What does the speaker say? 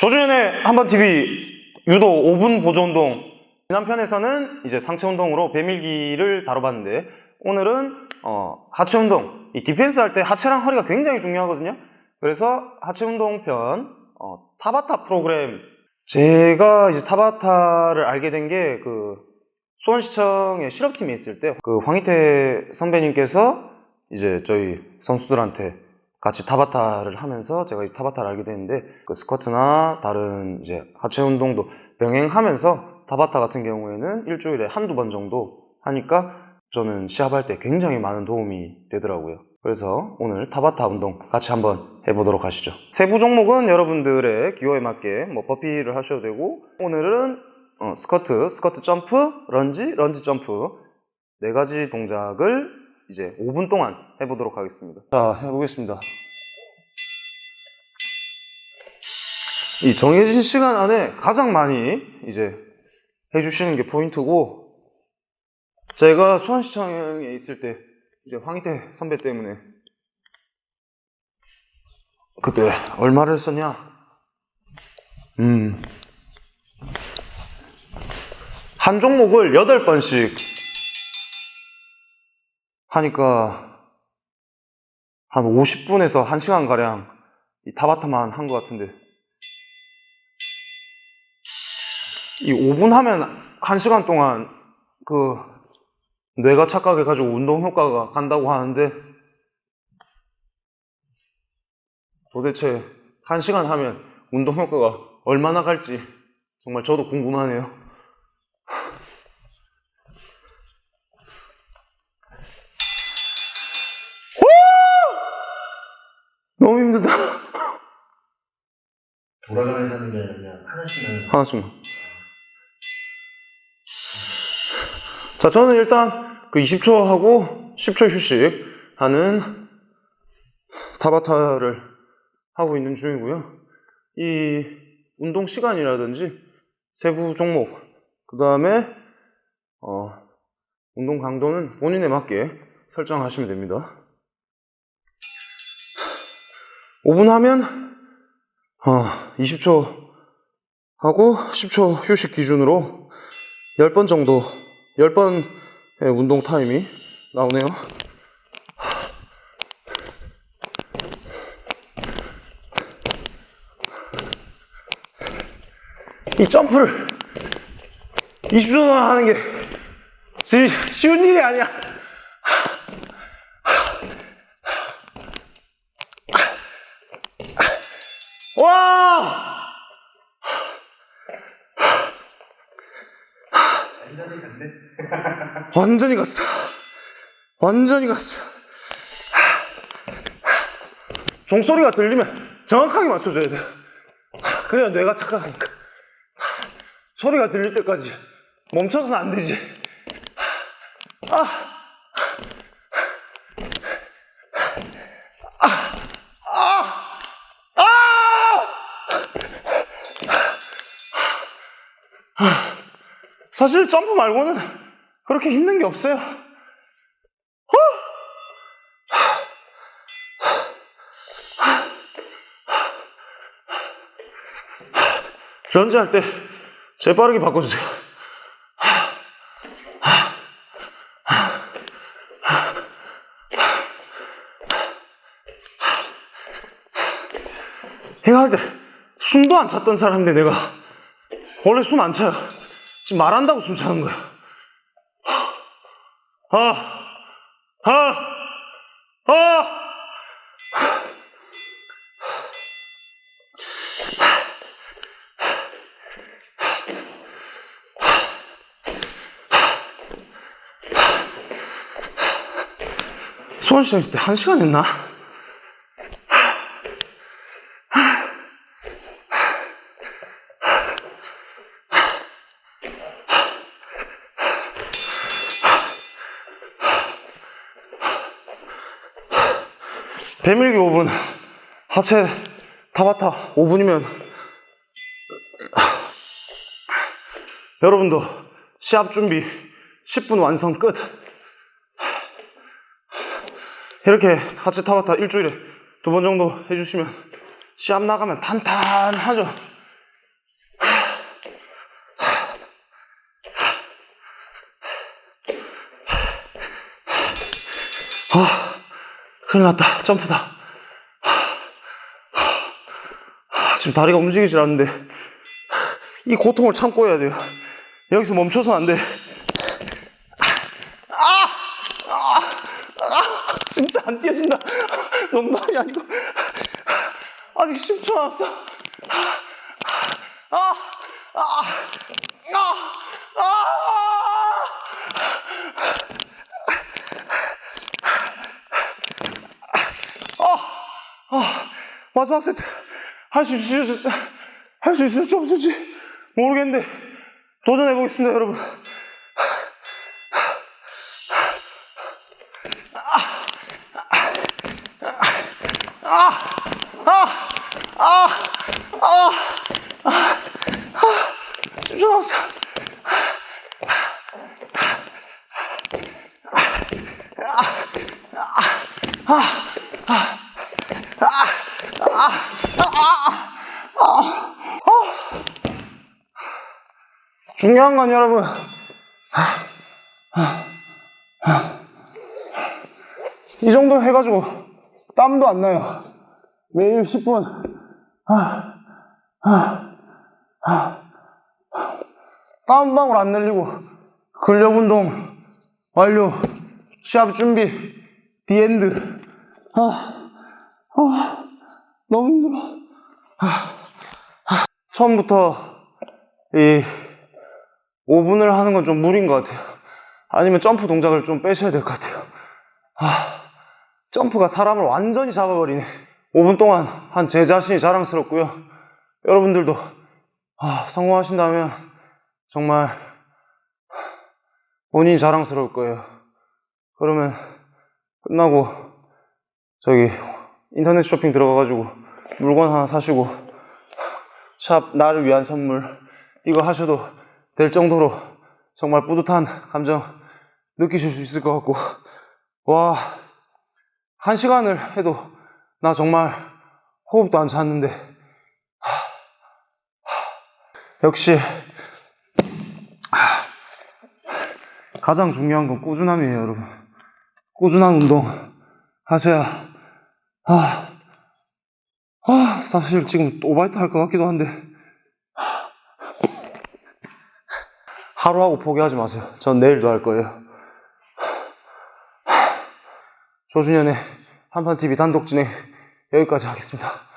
조준현의 한번TV 유도 5분 보조 운동. 지난 편에서는 이제 상체 운동으로 배밀기를 다뤄봤는데 오늘은 어, 하체 운동. 이 디펜스 할 때 하체랑 허리가 굉장히 중요하거든요. 그래서 하체 운동 편 어, 타바타 프로그램. 제가 이제 타바타를 알게 된 게 그 수원시청의 실업팀에 있을 때 그 황희태 선배님께서 이제 저희 선수들한테 같이 타바타를 하면서 제가 이 타바타를 알게 됐는데 그 스쿼트나 다른 이제 하체 운동도 병행하면서 타바타 같은 경우에는 일주일에 한두 번 정도 하니까 저는 시합할 때 굉장히 많은 도움이 되더라고요. 그래서 오늘 타바타 운동 같이 한번 해보도록 하시죠. 세부 종목은 여러분들의 기호에 맞게 뭐 버피를 하셔도 되고 오늘은 어, 스쿼트, 스쿼트 점프, 런지, 런지 점프 네 가지 동작을 이제 5분 동안 해보도록 하겠습니다. 자, 해보겠습니다. 이 정해진 시간 안에 가장 많이 이제 해주시는 게 포인트고 제가 수원시청에 있을 때 이제 황희태 선배 때문에 그때 얼마를 썼냐? 음. 한 종목을 8번씩 하니까 한 50분에서 1시간 가량 이 타바타만 한 것 같은데 이 5분 하면 1시간 동안 그 뇌가 착각해가지고 운동 효과가 간다고 하는데 도대체 1시간 하면 운동 효과가 얼마나 갈지 정말 저도 궁금하네요. 너무 힘들다. 돌아가면서 하는 게 아니라 그냥 하나씩 하는 거. 하나씩만. 자, 저는 일단 그 20초 하고 10초 휴식 하는 타바타를 하고 있는 중이고요. 이 운동 시간이라든지 세부 종목, 그 다음에 어, 운동 강도는 본인에 맞게 설정하시면 됩니다. 5분 하면 어, 20초 하고 10초 휴식 기준으로 10번 정도 10번의 운동 타임이 나오네요. 이 점프를 20초 동안 하는 게 지- 쉬운 일이 아니야 와! 완전히 갔네. 완전히 갔어. 완전히 갔어. 종소리가 들리면 정확하게 맞춰줘야 돼. 그래야 뇌가 착각하니까. 소리가 들릴 때까지 멈춰서는 안 되지. 아. 사실 점프 말고는 그렇게 힘든 게 없어요. 런지 할때 재빠르게 바꿔주세요. 이거 할 때 숨도 안 찼던 사람인데 내가 원래 숨 안 차요. 지금 말한다고 숨 차는 거야. 아, 아, 아. 수원시장 있을 때 한 시간 했나? 배밀기 5분 하체 타바타 5분이면. 여러분도 시합 준비 10분 완성 끝. 이렇게 하체 타바타 일주일에 두 번 정도 해주시면 시합 나가면 탄탄하죠. 아. 큰일 났다. 점프다. 아, 지금 다리가 움직이질 않는데 이 고통을 참고 해야 돼요. 여기서 멈춰서는 안 돼. 아! 아! 아! 진짜 안 뛰어진다. 농담이 아니고 아직 10초 남았어. 아! 아! 아! 아! 마지막 세트 할 수 있을지 할 수 있을지 없을지 모르겠는데 도전해 보겠습니다 여러분 집중 왔어 중요한 건 여러분. 이 정도 해가지고 땀도 안 나요. 매일 10분. 땀한 방울 안 흘리고 근력 운동 완료. 시합 준비. 디엔드. 아, 아, 너무 힘들어 처음부터 이 5분을 하는 건 좀 무리인 것 같아요. 아니면 점프 동작을 좀 빼셔야 될 것 같아요. 아, 점프가 사람을 완전히 잡아버리네. 5분 동안 한 제 자신이 자랑스럽고요. 여러분들도 아, 성공하신다면 정말 본인이 자랑스러울 거예요. 그러면 끝나고 저기 인터넷 쇼핑 들어가가지고 물건 하나 사시고 샵 나를 위한 선물 이거 하셔도 될 정도로 정말 뿌듯한 감정 느끼실 수 있을 것 같고 와 한 시간을 해도 나 정말 호흡도 안 찼는데 역시 하, 가장 중요한 건 꾸준함이에요 여러분. 꾸준한 운동 하셔야 아, 아 사실 지금 오바이트 할 것 같기도 한데 하루하고 포기하지 마세요. 전 내일도 할 거예요. 조준현의 한판TV 단독 진행 여기까지 하겠습니다.